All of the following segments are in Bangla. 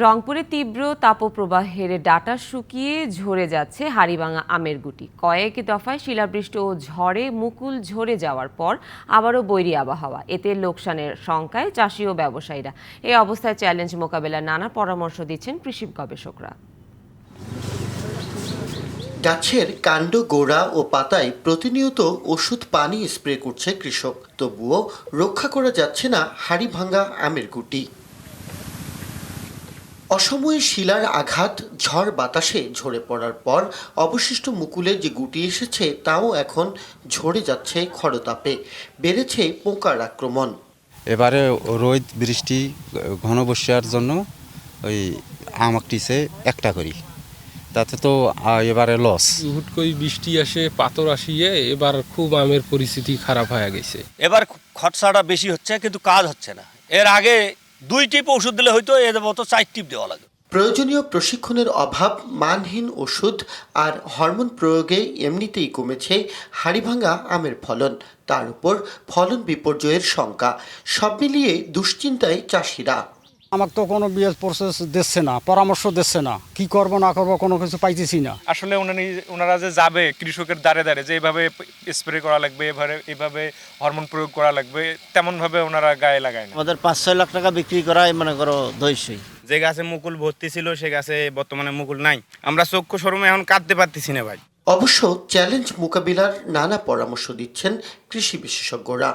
রংপুরে তীব্র তাপপ্রবাহের ডাটা শুকিয়ে ঝরে যাচ্ছে হাড়িভাঙা আমের গুটি। কয়েক দফায় শিলাবৃষ্টি ও ঝড়ে মুকুল ঝরে যাওয়ার পর আবারও বৈরী আবহাওয়া। এতে লোকসানের শঙ্কায় চাষি ও ব্যবসায়ীরা। এই অবস্থায় চ্যালেঞ্জ মোকাবেলার নানা পরামর্শ দিচ্ছেন কৃষি গবেষকরা। গাছের কাণ্ড, গোড়া ও পাতায় প্রতিনিয়ত ওষুধ পানি স্প্রে করছে কৃষক। তবুও রক্ষা করা যাচ্ছে না হাড়ি ভাঙ্গা আমের গুটি। অসময়ে শিলার আঘাত ঝড় বাতাসে ঝরে পড়ার পর অবশিষ্ট মুকুলের যে গুটি এসেছে তাও এখন ঝরে যাচ্ছে খরতাপে। বেড়েছে পোকার আক্রমণ। এবারে রোদ বৃষ্টি ঘন বর্ষার জন্য ওই আমাকটিছে একটা করি। তাতে তো এবারে লস হুট করে বৃষ্টি আসে পাথর আসিয়ে এবার খুব আমের পরিস্থিতি খারাপ হয়ে গেছে। এবার খরচাটা বেশি হচ্ছে কিন্তু কাজ হচ্ছে না। এর আগে দুই টিপ ওষুধ দিলে হয়তো এর মতো চার টিপ দেওয়া লাগে। প্রয়োজনীয় প্রশিক্ষণের অভাব, মানহীন ওষুধ আর হরমোন প্রয়োগে এমনিতেই কমেছে হাড়িভাঙা আমের ফলন। তার উপর ফলন বিপর্যয়ের শঙ্কা। সব মিলিয়ে দুশ্চিন্তায় চাষিরা। আমাকে তো কোনো বিএস প্রসেস দিচ্ছে না পরামর্শ দিচ্ছে না। কি করব না করব কোনো কিছু পাইতেছি না। আসলে উনানি ওনারা যে যাবে কৃষকের দ্বারে দ্বারে যে এইভাবে স্প্রে করা লাগবে এভাবে এইভাবে হরমোন প্রয়োগ করা লাগবে তেমনভাবে ওনারা গায়ে লাগায় না। আমাদের পাঁচ ছয় লাখ টাকা বিক্রি করাই মনে করো দইশই যে গাছে মুকুল ভর্তি ছিল সে গাছে বর্তমানে মুকুল নাই। আমরা চক্ষু শোরুমে এখন কাঁদতে পারতেছি না ভাই। অবশ্য চ্যালেঞ্জ মোকাবিলার নানা পরামর্শ দিচ্ছেন কৃষি বিশেষজ্ঞরা।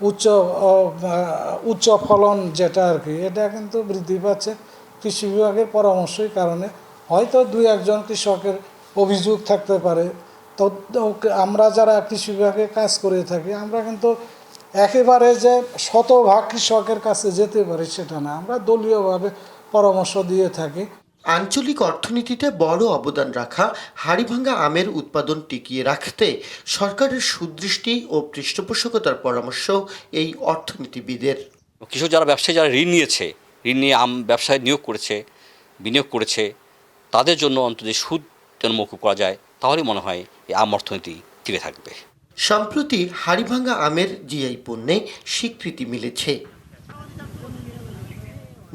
উচ্চ উচ্চ ফলন যেটা আর কি, এটা কিন্তু বৃদ্ধি পাচ্ছে কৃষি বিভাগের পরামর্শের কারণে। হয়তো দুই একজন কৃষকের অভিযোগ থাকতে পারে। তো, আমরা যারা কৃষি বিভাগে কাজ করে থাকি, আমরা কিন্তু একেবারে যে শতভাগ কৃষকের কাছে যেতে পারি সেটা না। আমরা দলীয়ভাবে পরামর্শ দিয়ে থাকি। আঞ্চলিক অর্থনীতিতে বড় অবদান রাখা হাড়িভাঙ্গা আমের উৎপাদন টিকিয়ে রাখতে সরকারের সুদৃষ্টি ও পৃষ্ঠপোষকতার পরামর্শ এই অর্থনীতিবিদের। কৃষক যারা ব্যবসায়ী যারা ঋণ নিয়েছে ঋণ নিয়ে আম ব্যবসায় নিয়োগ করেছে বিনিয়োগ করেছে তাদের জন্য অন্তত সুদ যেন মৌকুব করা যায় তাহলে মনে হয় এই আম অর্থনীতি টিকে থাকবে। সম্প্রতি হাড়িভাঙ্গা আমের জিআই পণ্যে স্বীকৃতি মিলেছে।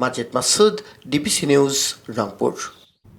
Majed Masud DBC news Rangpur.